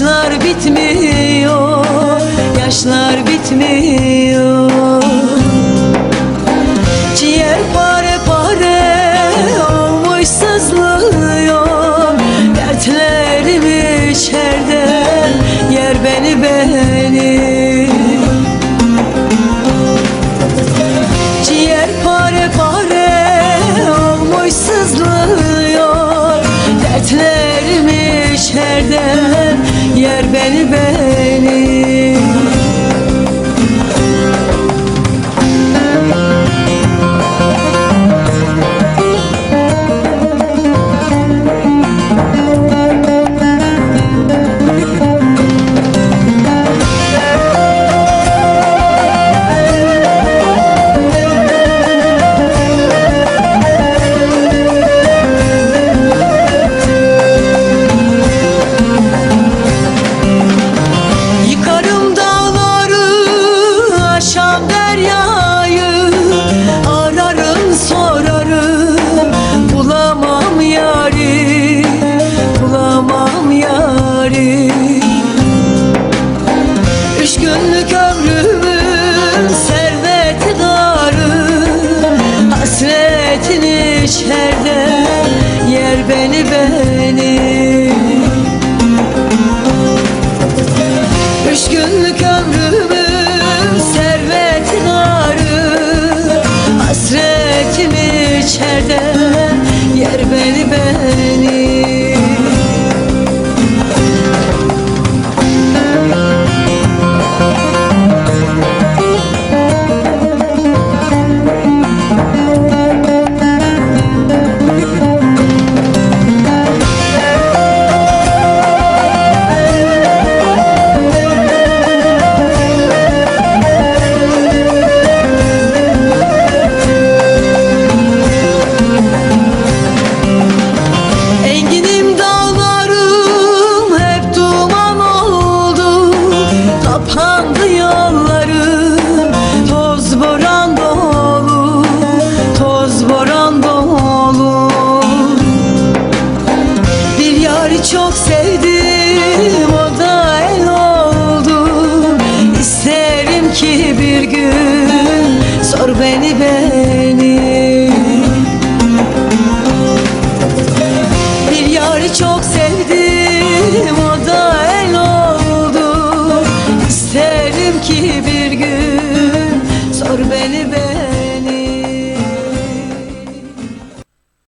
Yaşlar bitmiyor, yaşlar bitmiyor. Üç günlük ömrümün serveti narı Hasretim içeride Kapandı yollarım. Toz boran dolu Toz boran dolu. Bir yarı çok sevdim o da el oldu. İsterim ki bir gün sor beni beni. Bir yarı çok sevdim